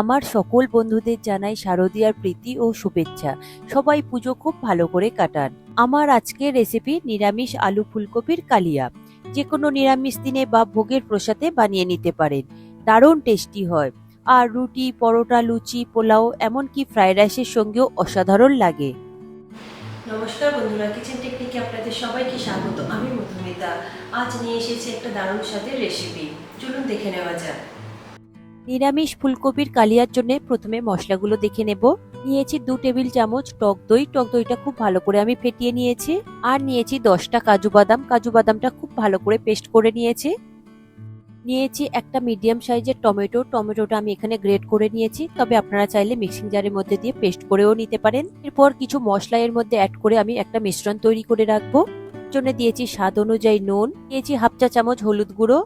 আমার সকল বন্ধুদের জানাই শারদীয়ার প্রীতি ও শুভেচ্ছা। সবাই পুজো খুব ভালো করে কাটান। আমার আজকের রেসিপি নিরামিষ আলু ফুলকপির কালিয়া। যে কোনো নিরামিষ দিনে বা ভোগের প্রসাদে বানিয়ে নিতে পারেন। দারুণ টেস্টি হয়। আর রুটি, পরোটা, লুচি, পোলাও, এমনকি ফ্রাইড রাইসের সঙ্গেও অসাধারণ লাগে। নমস্কার বন্ধুরা কিচেন টেকনিকে আপনাদের সবাইকে স্বাগত। আমি মধুমিতা। আজ নিয়ে এসেছি একটা দারুণ স্বাদের রেসিপি চলুন দেখে নেওয়া যাক। নিরামিষ ফুলকপির কালিয়ার জন্য প্রথমে মশলাগুলো দেখে নেব। নিয়েছি দু টেবিল চামচ টক দই। টক দইটা খুব ভালো করে আমি ফেটিয়ে নিয়েছি। আর নিয়েছি দশটা কাজু বাদাম। কাজু বাদামটা খুব ভালো করে পেস্ট করে নিয়েছি। নিয়েছি একটা মিডিয়াম সাইজের টমেটো। টমেটোটা আমি এখানে গ্রেট করে নিয়েছি। তবে আপনারা চাইলে মিক্সিং জারের মধ্যে দিয়ে পেস্ট করেও নিতে পারেন। এরপর কিছু মশলা এর মধ্যে অ্যাড করে আমি একটা মিশ্রণ তৈরি করে রাখব। জন্য দিয়েছি স্বাদ অনুযায়ী নুন। দিয়েছি হাফ চা চামচ হলুদ গুঁড়ো।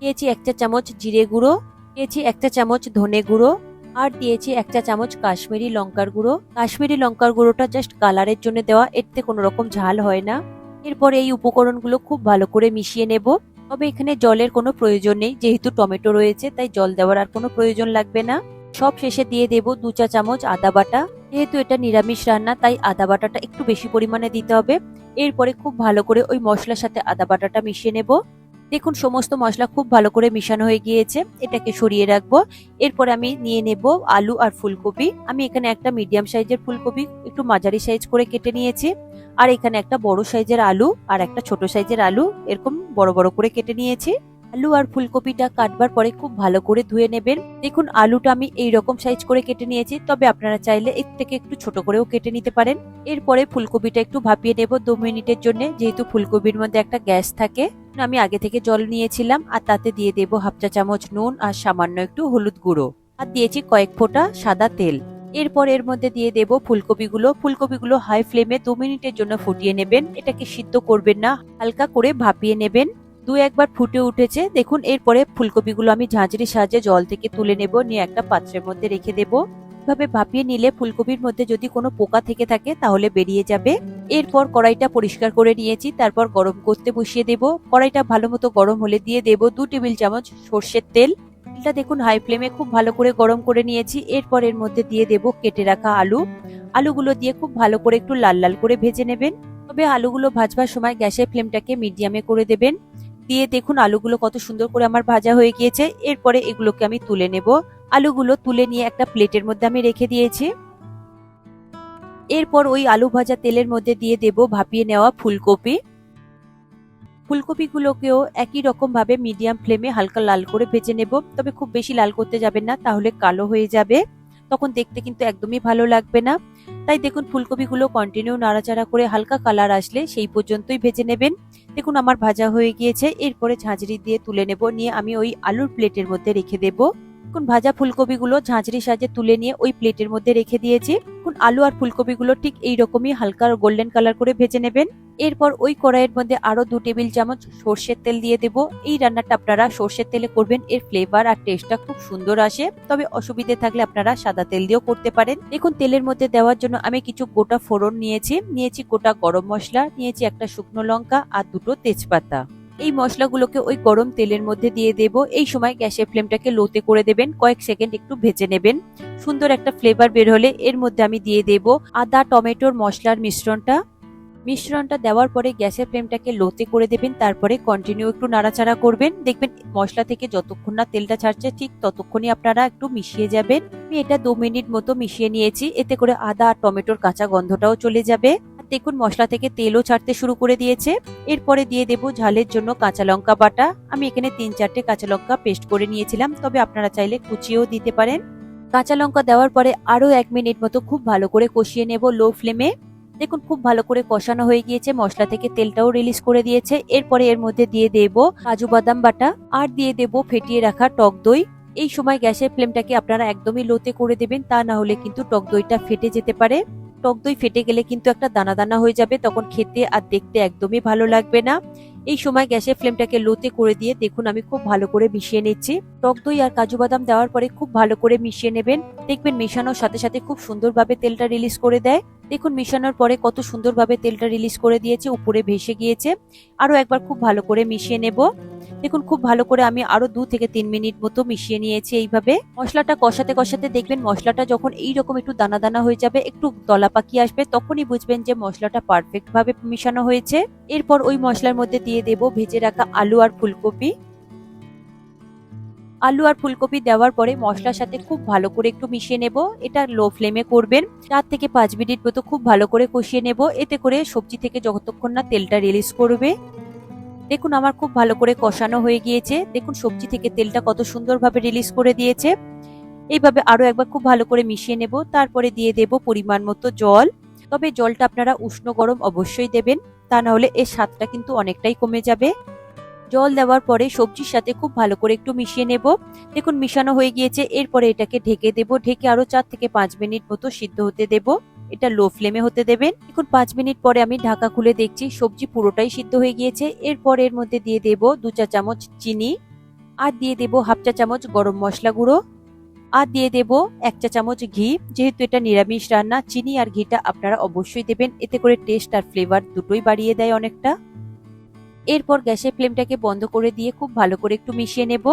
দিয়েছি এক চা চামচ জিরে গুঁড়ো। দিয়েছি একটা চামচ ধনে গুঁড়ো, আর দিয়েছি একটা চামচ কাশ্মীরি লঙ্কার গুঁড়ো। কাশ্মীরি লঙ্কার গুঁড়োটা জাস্ট কালারের জন্য দেওয়া, এতে কোনো রকম ঝাল হয় না। এরপর এই উপকরণগুলো খুব ভালো করে মিশিয়ে নেব। তবে এখানে জলের কোনো প্রয়োজন নেই, যেহেতু টমেটো রয়েছে, তাই জল দেওয়ার আর কোনো প্রয়োজন লাগবে না। সব শেষে দিয়ে দেব দু চা চামচ আদা বাটা। যেহেতু এটা নিরামিষ রান্না, তাই আদা বাটাটা একটু বেশি পরিমাণে দিতে হবে। এরপরে খুব ভালো করে ওই মশলার সাথে আদা বাটাটা মিশিয়ে নেব। দেখুন, সমস্ত মশলা খুব ভালো করে মিশানো হয়ে গিয়েছে। এটাকে সরিয়ে রাখব। এরপর আমি নিয়ে নেব আলু আর ফুলকপি। আমি এখানে একটা মিডিয়াম সাইজের ফুলকপি একটু মাঝারি সাইজ করে কেটে নিয়েছি। আর এখানে একটা বড় সাইজের আলু আর একটা ছোট সাইজের আলু এরকম বড় বড় করে কেটে নিয়েছি। আলু আর ফুলকপিটা কাটবার পরে খুব ভালো করে ধুয়ে নেবেন। দেখুন, আলুটা আমি এই রকম সাইজ করে কেটে নিয়েছি, তবে আপনারা চাইলে এর থেকে একটু ছোট করেও কেটে নিতে পারেন। এরপরে ফুলকপিটা একটু ভাপিয়ে নেব দু মিনিটের জন্য, যেহেতু ফুলকপির মধ্যে একটা গ্যাস থাকে। আমি আগে থেকে জল নিয়েছিলাম, আর তাতে দিয়ে দেব হাফ চা চামচ নুন আর সামান্য একটু হলুদ গুঁড়ো। আর দিয়েছি কয়েক ফোঁটা সাদা তেল। এরপর এর মধ্যে দিয়ে দেব ফুলকপিগুলো। ফুলকপিগুলো হাই ফ্লেমে দু মিনিটের জন্য ফুটিয়ে নেবেন। এটাকে সিদ্ধ করবেন না, হালকা করে ভাপিয়ে নেবেন। দু একবার ফুটে উঠেছে। দেখুন, এরপরে ফুলকপিগুলো আমি ঝাঁঝরির সাহায্যে জল থেকে তুলে নেব, নিয়ে একটা পাত্রের মধ্যে রেখে দেব। ভাবে ভাপিয়ে নিলে ফুলকপির মধ্যে যদি কোনো পোকা থেকে থাকে, তাহলে বেরিয়ে যাবে। এরপর কড়াইটা পরিষ্কার করে নিয়েছি, তারপর গরম করতে বসিয়ে দেব। কড়াইটা ভালো মতো গরম হলে দিয়ে দেব দু টেবিল চামচ সর্ষের তেল। তেলটা দেখুন হাই ফ্লেমে খুব ভালো করে গরম করে নিয়েছি। এরপর এর মধ্যে দিয়ে দেব কেটে রাখা আলু। আলুগুলো দিয়ে খুব ভালো করে একটু লাল লাল করে ভেজে নেবেন। তবে আলুগুলো ভাজবার সময় গ্যাসের ফ্লেমটাকে মিডিয়ামে করে দেবেন। দিয়ে দেখুন আলুগুলো কত সুন্দর করে আমার ভাজা হয়ে গিয়েছে। এরপরে এগুলোকে আমি তুলে নেব। আলুগুলো তুলে নিয়ে একটা প্লেটের মধ্যে আমি রেখে দিয়েছি। এরপর ওই আলু ভাজা তেলের মধ্যে দিয়ে দেব ভাপিয়ে নেওয়া ফুলকপি। ফুলকপিগুলোকেও একই রকম ভাবে মিডিয়াম ফ্লেমে হালকা লাল করে ভেজে নেব। তবে খুব বেশি লাল করতে যাবেন না, তাহলে কালো হয়ে যাবে। তখন দেখতে কিন্তু একদমই ভালো লাগবে না। তাই দেখুন ফুলকপিগুলো কন্টিনিউ নাড়াচাড়া করে হালকা কালার আসলে সেই পর্যন্তই ভেজে নেবেন। দেখুন আমার ভাজা হয়ে গিয়েছে, এরপরে ঝাঁঝরি দিয়ে তুলে নেব, নিয়ে আমি ওই আলুর প্লেটের মধ্যে রেখে দেব। এখন ভাজা ফুলকপিগুলো ঝাঁঝরি সাজে তুলে নিয়ে ওই প্লেটের মধ্যে রেখে দিয়েছি। এখন আলু আর ফুলকপিগুলো ঠিক এই রকমই হালকা গোল্ডেন কালার করে ভেজে নেবেন। এরপর ওই কড়াইয়ের মধ্যে আরও দু টেবিল চামচ সর্ষের তেল দিয়ে দেব। এই রান্নাটা আপনারা সর্ষের তেলে করবেন, এর ফ্লেভার আর টেস্টটা খুব সুন্দর আসে। তবে অসুবিধে থাকলে আপনারা সাদা তেল দিয়েও করতে পারেন। দেখুন, তেলের মধ্যে দেওয়ার জন্য আমি কিছু গোটা ফোড়ন নিয়েছি। নিয়েছি গোটা গরম মশলা, নিয়েছি একটা শুকনো লঙ্কা আর দুটো তেজপাতা। এই মশলাগুলোকে ওই গরম তেলের মধ্যে দিয়ে দেব। এই সময় গ্যাসের ফ্লেমটাকে লোতে করে দেবেন। কয়েক সেকেন্ড একটু ভেজে নেবেন। সুন্দর একটা ফ্লেভার বের হলে এর মধ্যে আমি দিয়ে দেব আদা, টমেটোর মশলার মিশ্রণটা। মিশ্রণটা দেওয়ার পরে গ্যাসের ফ্লেমটাকে লোতে করে দেবেন। তারপরে কন্টিনিউ একটু নাড়াচাড়া করবেন। দেখবেন মশলা থেকে যতক্ষণ না তেলটা ছাড়ছে, ঠিক ততক্ষণই আপনারা একটু মিশিয়ে যাবেন। আমি এটা দু মিনিট মতো মিশিয়ে নিয়েছি। এতে করে আদা আর টমেটোর কাঁচা গন্ধটাও চলে যাবে। দেখুন মশলা থেকে তেলও ছাড়তে শুরু করে দিয়েছে। এরপরে দিয়ে দেব ঝালের জন্য কাঁচা লঙ্কা বাটা। আমি এখানে তিন চারটে কাঁচা লঙ্কা পেস্ট করে নিয়েছিলাম, তবে আপনারা চাইলে কুচিয়েও দিতে পারেন। কাঁচা লঙ্কা দেওয়ার পরে আরও এক মিনিট মতো খুব ভালো করে কষিয়ে নেব লো ফ্লেমে। দেখুন খুব ভালো করে কষানো হয়ে গিয়েছে, মশলা থেকে তেলটাও রিলিজ করে দিয়েছে। এরপরে এর মধ্যে দিয়ে দেব কাজু বাদাম বাটা আর দিয়ে দেব ফেটিয়ে রাখা টক দই। এই সময় গ্যাসের ফ্লেমটাকে আপনারা একদমই লোতে করে দেবেন, তা না হলে কিন্তু টক দইটা ফেটে যেতে পারে। টক দই ফেটে গেলে কিন্তু একটা দানা দানা হয়ে যাবে, তখন খেতে আর দেখতে একদমই ভালো লাগবে না। এই সময় গ্যাসের ফ্লেমটাকে লোতে করে দিয়ে দেখুন আমি খুব ভালো করে মিশিয়ে নিচ্ছি। টক দই আর কাজু বাদাম দেওয়ার পরে খুব ভালো করে মিশিয়ে নেবেন। দেখবেন মেশানোর সাথে সাথে খুব সুন্দরভাবে তেলটা রিলিজ করে দেয়। দেখুন মিশানোর পরে কত সুন্দরভাবে তেলটা রিলিজ করে দিয়েছে, উপরে ভেসে গিয়েছে। আরও একবার খুব ভালো করে মিশিয়ে নেব। দেখুন খুব ভালো করে আমি আরও দু থেকে তিন মিনিট মতো মিশিয়ে নিয়েছি এইভাবে। মশলাটা কষাতে কষাতে দেখবেন মশলাটা যখন এই রকম একটু দানা দানা হয়ে যাবে, একটু দলা পাকিয়ে আসবে, তখনই বুঝবেন যে মশলাটা পারফেক্ট ভাবে মিশানো হয়েছে। এরপর ওই মশলার মধ্যে দিয়ে দেব ভেজে রাখা আলু আর ফুলকপি। আলু আর ফুলকপি দেওয়ার পরে মশলার সাথে খুব ভালো করে একটু মিশিয়ে নেব। এটা লো ফ্লেমে করবেন। চার থেকে পাঁচ মিনিট মতো খুব ভালো করে কষিয়ে নেব। এতে করে সবজি থেকে যতক্ষণ না তেলটা রিলিজ করবে। দেখুন আমার খুব ভালো করে কষানো হয়ে গিয়েছে। দেখুন সবজি থেকে তেলটা কত সুন্দরভাবে রিলিজ করে দিয়েছে। এইভাবে আরও একবার খুব ভালো করে মিশিয়ে নেব। তারপরে দিয়ে দেব পরিমাণ মতো জল। তবে জলটা আপনারা উষ্ণ গরম অবশ্যই দেবেন। তা না হলে এর স্বাদটা কিন্তু অনেকটাই কমে যাবে। জল দেওয়ার পরে সবজির সাথে খুব ভালো করে একটু মিশিয়ে নেব। দেখুন মিশানো হয়ে গিয়েছে, এরপরে এটাকে ঢেকে দেব। ঢেকে আরও চার থেকে পাঁচ মিনিট মতো সিদ্ধ হতে দেব। এটা লো ফ্লেমে হতে দেবেন। দেখুন পাঁচ মিনিট পরে আমি ঢাকা খুলে দেখছি সবজি পুরোটাই সিদ্ধ হয়ে গিয়েছে। এরপর এর মধ্যে দিয়ে দেব দু চা চামচ চিনি। আর দিয়ে দেব হাফ চা চামচ গরম মশলা গুঁড়ো। আর দিয়ে দেব এক চা চামচ ঘি। যেহেতু এটা নিরামিষ রান্না, চিনি আর ঘিটা আপনারা অবশ্যই দেবেন। এতে করে টেস্ট আর ফ্লেভার দুটোই বাড়িয়ে দেয় অনেকটা। এরপর গ্যাসের ফ্লেমটাকে বন্ধ করে দিয়ে খুব ভালো করে একটু মিশিয়ে নেব।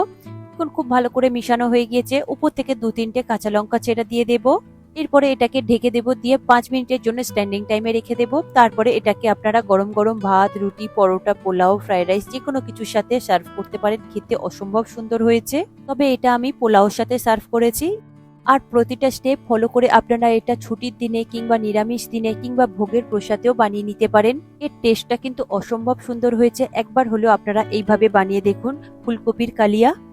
এখন খুব ভালো করে মিশানো হয়ে গিয়েছে। উপর থেকে দু তিনটে কাঁচা লঙ্কা চেরা দিয়ে দেব। এরপরে এটাকে ঢেকে দেব, দিয়ে পাঁচ মিনিটের জন্য স্ট্যান্ডিং টাইমে রেখে দেব। তারপরে এটাকে আপনারা গরম গরম ভাত, রুটি, পরোটা, পোলাও ফ্রাইড রাইস যে কোনো কিছুর সাথে সার্ভ করতে পারেন। খেতে অসম্ভব সুন্দর হয়েছে। তবে এটা আমি পোলাওর সাথে সার্ভ করেছি। আর প্রতিটা স্টেপ ফলো করে আপনারা এটা ছুটির দিনে কিংবা নিরামিষ দিনে কিংবা ভোগের প্রসাদেও বানিয়ে নিতে পারেন। এর টেস্টটা কিন্তু অসম্ভব সুন্দর হয়েছে। একবার হলেও আপনারা এইভাবে বানিয়ে দেখুন। ফুলকপির কালিয়া।